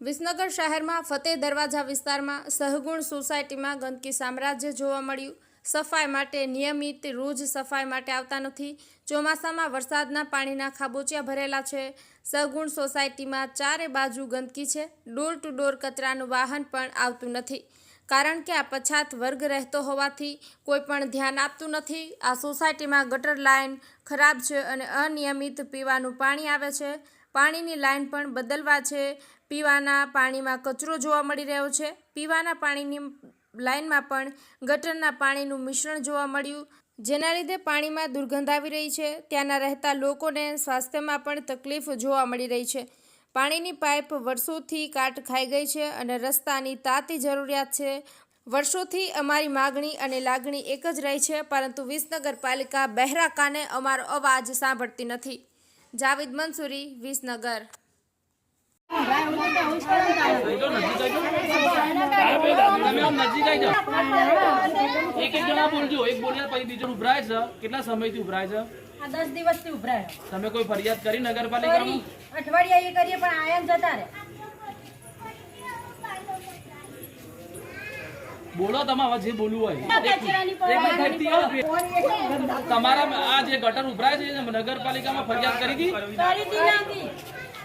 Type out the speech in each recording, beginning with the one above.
વિસનગર શહેરમાં ફતેહ દરવાજા વિસ્તારમાં સહગુણ સોસાયટીમાં ગંદકી સામ્રાજ્ય જોવા મળ્યું. સફાઈ માટે નિયમિત રોજ સફાઈ માટે આવતા નથી. ચોમાસામાં વરસાદના પાણીના ખાબોચિયા ભરેલા છે. સહગુણ સોસાયટીમાં ચારે બાજુ ગંદકી છે. ડોર ટુ ડોર કચરાનું વાહન પણ આવતું નથી. કારણ કે આ પછાત વર્ગ રહેતો હોવાથી કોઈ પણ ધ્યાન આપતું નથી. આ સોસાયટીમાં ગટર લાઇન ખરાબ છે અને અનિયમિત પીવાનું પાણી આવે છે. પાણીની લાઇન પણ બદલવા છે. પીવાના પાણીમાં કચરો જોવા મળી રહ્યો છે. પીવાના પાણીની લાઇનમાં પણ ગટરના પાણીનું મિશ્રણ જોવા મળ્યું. જેના લીધે પાણીમાં દુર્ગંધ આવી રહી છે. ત્યાંના રહેતા લોકોને સ્વાસ્થ્યમાં પણ તકલીફ જોવા મળી રહી છે. પાણીની પાઇપ વર્ષોથી કાટ ખાઈ ગઈ છે અને રસ્તાની તાતી જરૂરિયાત છે. વર્ષોથી અમારી માગણી અને લાગણી એક જ રહી છે, પરંતુ વિસનગર પાલિકા બહેરા અમારો અવાજ સાંભળતી નથી. જાવેદ મંસૂરી વિસનગર. એક એક જણા બોલજો એક બોલ્યા પછી બીજો ઉભરાય છે. કેટલા સમયથી ઉભરાય છે? આ દસ દિવસથી ઉભરાય. તમે કોઈ ફરિયાદ કરી નગરપાલિકામાં? અઠવાડિયા એ કરીએ પણ આયા ને જતા રહે. બોલો તમે જે બોલવું હોય. તમારા આ જે ગટર ઉભરાય છે નગરપાલિકામાં ફરિયાદ કરી હતી? કરી દી નાખી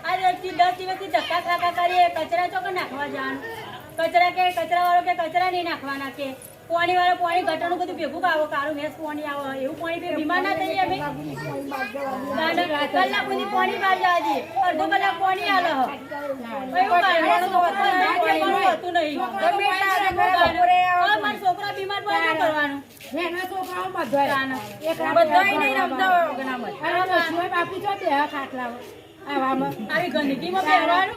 આ દસથી દસ દિવસથી ધક્કા ખાકા કરીએ કચરા ચોક નાખવા જવાનું કચરા કે કચરા વાળો કે કચરા નહીં નાખવાના કે. પાણી વાળો પાણી ગટરનું બધું ભેગું આવો કારું ભેંસ પાણી આવે એવું પાણી બીમાર ના થઈએ અમે. કલાક સુધી પાણી બહાર જવા દઈએ. અડધો કલાક પાણી આલે. હોતું નહીં. બીમાર પડે શું કરવાનું બધાય. નહીં રમતા હોય. ઓગણામાં. આવી ગંદકીમાં પહેરવાનું?